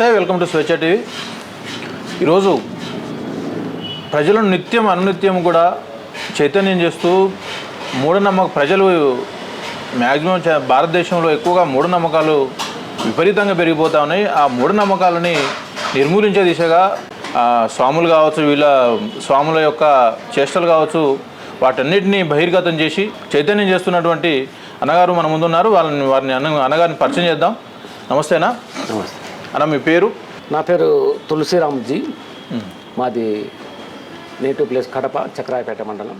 నమస్తే welcome to స్వేచ్ఛ TV. ఈరోజు ప్రజలను నిత్యం అనునిత్యం కూడా చైతన్యం చేస్తూ మూఢనమ్మక ప్రజలు మ్యాక్సిమం భారతదేశంలో ఎక్కువగా మూఢనమ్మకాలు విపరీతంగా పెరిగిపోతా ఉన్నాయి. ఆ మూఢనమ్మకాలని నిర్మూలించే దిశగా ఆ, స్వాములు కావచ్చు వీళ్ళ స్వాముల యొక్క చేష్టలు కావచ్చు వాటన్నిటిని బహిర్గతం చేసి చైతన్యం చేస్తున్నటువంటి అన్నగారు మన ముందున్నారు. వాళ్ళని వారిని అన్న అన్నగారిని పరిచయం చేద్దాం. నమస్తేనా? నమస్తే. అన్న మీ పేరు? నా పేరు తులసిరామ్జీ. మాది నేటివ్ ప్లేస్ కడప చక్రాయపేట మండలం.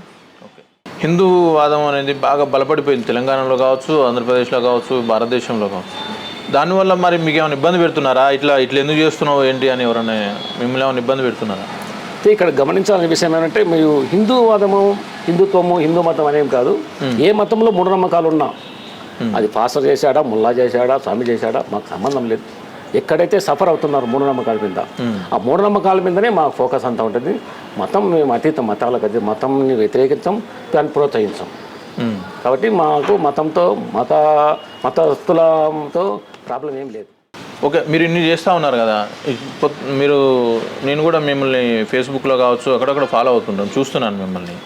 ఓకే. హిందూ వాదం అనేది బాగా బలపడిపోయింది తెలంగాణలో కావచ్చు ఆంధ్రప్రదేశ్లో కావచ్చు భారతదేశంలో కావచ్చు. దానివల్ల మరి మీకు ఏమైనా ఇబ్బంది పెడుతున్నారా? ఇట్లా ఇట్లా ఎందుకు చేస్తున్నావు ఏంటి అని ఎవరైనా మిమ్మల్ని ఏమైనా ఇబ్బంది పెడుతున్నారా? అయితే ఇక్కడ గమనించాల్సిన విషయం ఏంటంటే మీరు హిందూ వాదము హిందుత్వము హిందూ మతం అనేం కాదు. ఏ మతంలో మూఢనమ్మకాలు ఉన్నా అది పాస్టర్ చేశాడా ముల్లా చేశాడా స్వామి చేశాడా మాకు సంబంధం లేదు. ఎక్కడైతే సఫర్ అవుతున్నారు మూఢనమ్మకాల మీద ఆ మూఢనమ్మకాల మీదనే మా ఫోకస్ అంతా ఉంటుంది. మతం మేము అతీత మతాలకు అది మతంని వ్యతిరేకించం దాన్ని ప్రోత్సహించాం. కాబట్టి మాకు మతంతో మత మతస్థులతో ప్రాబ్లం ఏం లేదు. ఓకే మీరు ఇన్ని చేస్తూ ఉన్నారు కదా. మీరు నేను కూడా మిమ్మల్ని ఫేస్బుక్లో కావచ్చు అక్కడక్కడ ఫాలో అవుతుంటాను చూస్తున్నాను మిమ్మల్ని.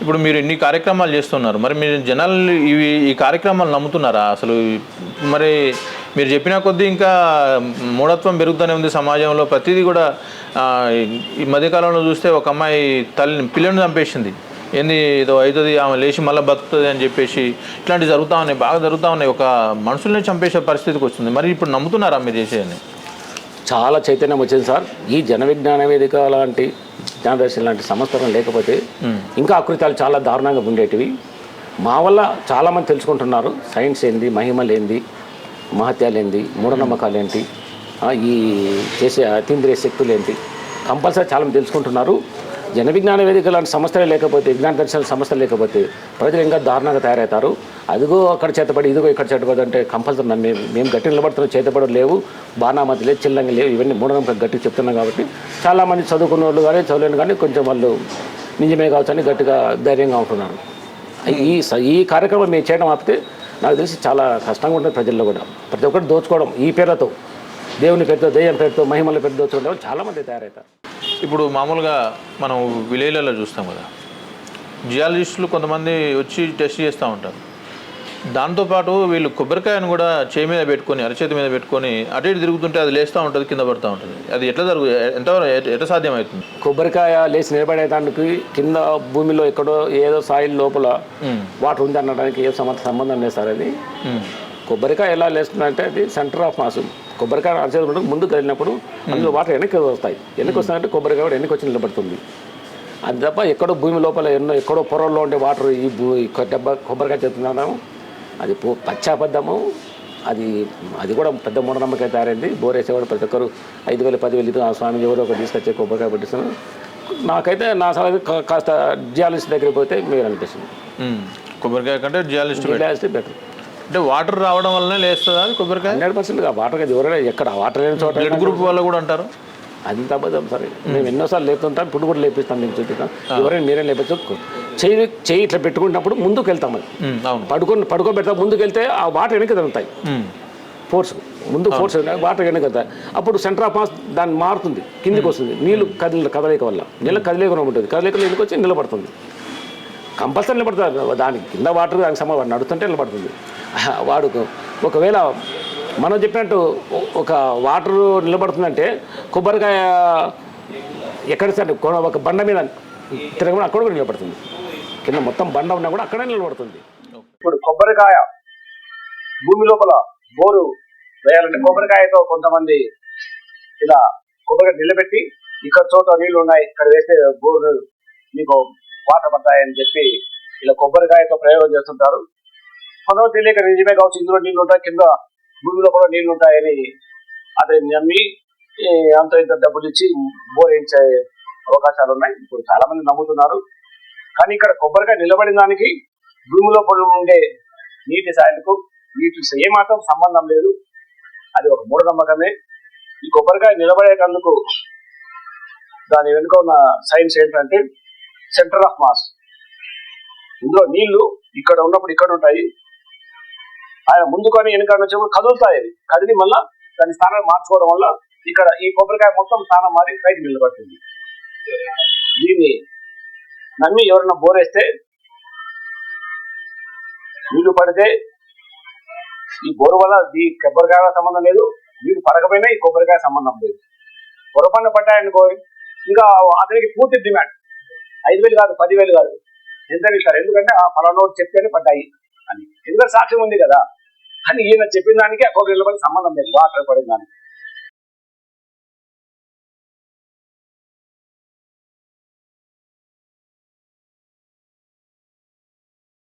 ఇప్పుడు మీరు ఇన్ని కార్యక్రమాలు చేస్తున్నారు. మరి మీరు జనాలు ఇవి ఈ కార్యక్రమాలు నమ్ముతున్నారా? అసలు మరి మీరు చెప్పిన కొద్దీ ఇంకా మూఢత్వం పెరుగుతూనే ఉంది సమాజంలో. ప్రతిదీ కూడా ఈ మధ్యకాలంలో చూస్తే ఒక అమ్మాయి తల్లిని పిల్లని చంపేసింది. ఏంది ఏదో అవుతుంది ఆమె లేచి మళ్ళీ బతుకుతుంది అని చెప్పేసి ఇట్లాంటివి జరుగుతూ ఉన్నాయి బాగా జరుగుతూ ఉన్నాయి. ఒక మనుషుల్ని చంపేసే పరిస్థితికి వస్తుంది మరి ఇప్పుడు నమ్ముతున్నారా మీరు చేసేదని? చాలా చైతన్యం వచ్చింది సార్. ఈ జన విజ్ఞాన వేదిక లాంటి జ్ఞానదర్శన్ లాంటి సంస్థలు లేకపోతే ఇంకా ఆకృతాలు చాలా దారుణంగా ఉండేటివి. మా వల్ల చాలామంది తెలుసుకుంటున్నారు. సైన్స్ ఏంది మహిమలు ఏంది మహత్యాలేంటి? మూఢనమ్మకాలేంటి? మూఢనమ్మకాలు ఏంటి ఈ చేసే అతీంద్రియ శక్తులు ఏంటి కంపల్సరీ చాలామంది తెలుసుకుంటున్నారు. జన విజ్ఞాన వేదిక లాంటి సంస్థలే లేకపోతే విజ్ఞాన దర్శన సంస్థలు లేకపోతే ప్రజలు ఇంకా దారుణంగా తయారవుతారు. అదిగో అక్కడ చేతపడి ఇదిగో ఇక్కడ చేతపడి అంటే కంపల్సరీ నన్ను మేము మేము గట్టి నిలబడుతున్న చేతపడి లేవు. బాణామతి లేదు చిల్లంగి లేవు. ఇవన్నీ మూఢనమ్మకం గట్టి చెప్తున్నాం కాబట్టి చాలామంది చదువుకున్న వాళ్ళు కానీ చదవలేని కానీ కొంచెం వాళ్ళు నిజమే కావచ్చు అని గట్టిగా ధైర్యంగా ఉంటున్నారు. ఈ ఈ కార్యక్రమం మేము చేయడం ఆపితే నాకు తెలిసి చాలా కష్టంగా ఉంటుంది ప్రజల్లో కూడా. ప్రతి ఒక్కరు దోచుకోవడం ఈ పేరుతో దేవుని పేరుతో దెయ్యం పేరుతో మహిమల పేరు దోచుకోవడం చాలామంది తయారవుతారు. ఇప్పుడు మామూలుగా మనం విలేజ్లలో చూస్తాం కదా. జియాలజిస్టులు కొంతమంది వచ్చి టెస్ట్ చేస్తూ ఉంటారు. దాంతోపాటు వీళ్ళు కొబ్బరికాయను కూడా చేయి మీద పెట్టుకొని అరచేతి మీద పెట్టుకొని అటు ఇటు తిరుగుతుంటే అది లేస్తూ ఉంటుంది కింద పడుతూ ఉంటుంది. అది ఎట్లా జరుగు ఎంతవరకు ఎట్లా సాధ్యమవుతుంది కొబ్బరికాయ లేచి నిలబడేదానికి కింద భూమిలో ఎక్కడో ఏదో సాయిల్ లోపల వాటర్ ఉంది అనడానికి ఏ సంబంధ సంబంధం లేదు సార్ అది. కొబ్బరికాయ ఎలా లేస్తుందంటే అది సెంటర్ ఆఫ్ మాస్. కొబ్బరికాయ అరచేతుకుంటే ముందుకు వెళ్ళినప్పుడు అందులో వాటర్ వెనక్కి వస్తాయి. వెనక్కి వస్తాయంటే కొబ్బరికాయ కూడా వెనక్కి వచ్చి నిలబడుతుంది. అది తప్ప ఎక్కడో భూమి లోపల ఎన్నో ఎక్కడో పొరల్లో ఉండే వాటర్ ఈ భూ కొబ్బరికాయ చెప్తున్నాము అది పో పచ్చాబద్ధము అది అది కూడా పెద్ద మూఢనమ్మకం తయారైంది. బోరేసేవాడు ప్రతి ఒక్కరు ఐదు వేలు పదివేలు ఇది ఆ స్వామి ఎవరో ఒకటి తీసుకొచ్చే కొబ్బరికాయ పెట్టిస్తున్నాను నాకైతే నా సలహా కా- కాస్త జియాలజిస్ట్ దగ్గరికి పోతే మీరు అనిపిస్తుంది. కొబ్బరికాయ కంటే జియాలిస్ట్ జియాలజిస్ట్ బెటర్. అంటే వాటర్ రావడం వల్లనే లేస్తుందా అది కొబ్బరికాయ? హండ్రెడ్ పర్సెంట్ వాటర్ ఎవరైనా ఎక్కడ వాటర్ లేని చోట గ్రూప్ వాళ్ళు కూడా అంటారు. అంత అబద్ధం సరే. మేము. ఎన్నోసార్లు లేపుతుంటాం ఇప్పుడు కూడా లేపిస్తాం మేము చూపిస్తాం ఎవరైనా మీరే లేపచ్చు. చెయ్యి చెయ్యి ఇట్లా పెట్టుకున్నప్పుడు ముందుకు వెళ్తాం అది పడుకొని పడుకోబెడతాం ముందుకు వెళ్తే ఆ వాటర్ వెనక్కి తగులుతాయి. ఉమ్. ఫోర్స్ ముందు ఫోర్స్ వాటర్ వెళ్తాయి అప్పుడు సెంటర్ ఆఫ్ మాస్ దాన్ని మారుతుంది కిందికి వస్తుంది. నీళ్ళు కదిలి కదలేక వల్ల. నీళ్ళ కదలేకుండా ఉంటుంది. కదలేక ఎందుకు వచ్చి నిలబడుతుంది? కంపల్సరీ నిలబడుతుంది దానికి కింద వాటర్ దానికి సమ వాడు నడుస్తుంటే నిలబడుతుంది. వాడు ఒకవేళ మనం చెప్పినట్టు ఒక వాటర్ నిలబడుతుందంటే కొబ్బరికాయ ఎక్కడ సరే ఒక బండ మీద తిరగడం అక్కడ కూడా నిలబడుతుంది. కింద మొత్తం బండ ఉన్నా కూడా అక్కడే నిలబడుతుంది. ఇప్పుడు కొబ్బరికాయ భూమి లోపల బోరు వేయాలంటే కొబ్బరికాయతో కొంతమంది ఇలా కొబ్బరికాయ నిలబెట్టి ఇక్కడ చోట నీళ్ళు ఉన్నాయి ఇక్కడ వేస్తే బోరు మీకు వాటర్ పడతాయని చెప్పి ఇలా కొబ్బరికాయతో ప్రయోగం చేస్తుంటారు. కొంతమంది తెలియక నిజమే కావచ్చు ఇందులో నీళ్ళు ఉంటాయి కింద భూమి లోపల నీళ్ళు ఉంటాయని అతన్ని నమ్మి అంత ఇంత డబ్బులు ఇచ్చి బోర్ వేయించే అవకాశాలు ఉన్నాయి ఇప్పుడు చాలా మంది నమ్ముతున్నారు. కానీ ఇక్కడ కొబ్బరికాయ నిలబడిన దానికి భూమిలో పడి ఉండే నీటి సాయలకు వీటికి ఏమాత్రం సంబంధం లేదు. అది ఒక మూఢనమ్మకమే. ఈ కొబ్బరికాయ నిలబడేటందుకు దాని వెనుక ఉన్న సైన్స్ ఏంటంటే సెంటర్ ఆఫ్ మాస్. ఇందులో నీళ్ళు ఇక్కడ ఉన్నప్పుడు ఇక్కడ ఉంటాయి. ఆయన ముందుకొని కానీ వెనుక వచ్చేప్పుడు కదులుతాయి కదిలి మళ్ళా దాని స్థానాన్ని మార్చుకోవడం వల్ల ఇక్కడ ఈ కొబ్బరికాయ మొత్తం స్థానం మారి పైకి నిలబడుతుంది దీన్ని నమ్మి ఎవరన్నా బోరేస్తే నీళ్ళు పడితే ఈ బోరు వల్ల ఈ కొబ్బరికాయ సంబంధం లేదు నీళ్ళు పడకపోయినా ఈ కొబ్బరికాయ సంబంధం లేదు. పొరపన్న పడ్డాయనుకో ఇంకా అతనికి పూర్తి డిమాండ్. ఐదు వేలు కాదు పదివేలు కాదు. ఎంత ఇస్తారు ఎందుకంటే ఆ ఫలానోడు చెప్తేనే పడ్డాయి అని. ఎందుకంటే సాక్ష్యం ఉంది కదా అని ఈయన చెప్పిన దానికి ఆ కొబ్బరి నిలబడి సంబంధం లేదు. వాటర్ పడిన దానికి.